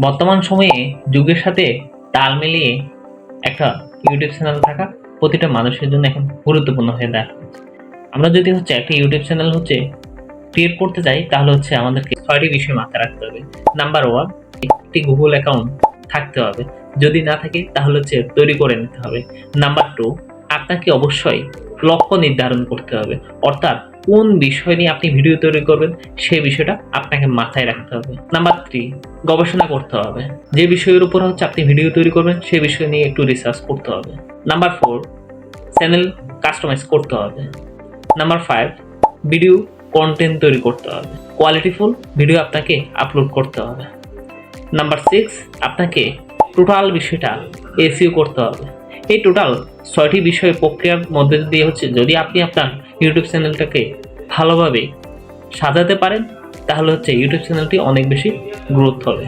বর্তমান সময়ে যুগের সাথে তাল মিলিয়ে একটা ইউটিউব চ্যানেল থাকা প্রতিটা মানুষের জন্য এখন গুরুত্বপূর্ণ হয়ে হচ্ছে আমরা যদি হচ্ছে একটা ইউটিউব চ্যানেল হচ্ছে ক্রিয়েট করতে চাই, তাহলে হচ্ছে আমাদেরকে ছয়টি বিষয় মাথায় রাখতে হবে। নাম্বার ওয়ান একটি গুগল অ্যাকাউন্ট থাকতে হবে। যদি না থাকে, তাহলে হচ্ছে তৈরি করে নিতে হবে। নাম্বার টু আপনাকে অবশ্যই লক্ষ্য নির্ধারণ করতে হবে। অর্থাৎ কোন বিষয় নিয়ে আপনি ভিডিও তৈরি করবেন সেই বিষয়টা আপনাকে মাথায় রাখতে হবে। নাম্বার থ্রি গবেষণা করতে হবে। যে বিষয়ের উপর হচ্ছে আপনি ভিডিও তৈরি করবেন সেই বিষয় নিয়ে একটু রিসার্চ করতে হবে। নাম্বার ফোর চ্যানেল কাস্টমাইজ করতে হবে। নাম্বার ফাইভ ভিডিও কন্টেন্ট তৈরি করতে হবে। কোয়ালিটিফুল ভিডিও আপনাকে আপলোড করতে হবে। নাম্বার সিক্স আপনাকে টোটাল বিষয়টা এসিও করতে হবে। এই টোটাল ছয়টি বিষয় প্রক্রিয়ার মধ্যে দিয়ে হচ্ছে, যদি আপনি আপনার ইউটিউব চ্যানেলটাকে ভালোভাবে সাজাতে পারেন তাহলে হচ্ছে ইউটিউব চ্যানেলটি অনেক বেশি গ্রোথ হবে।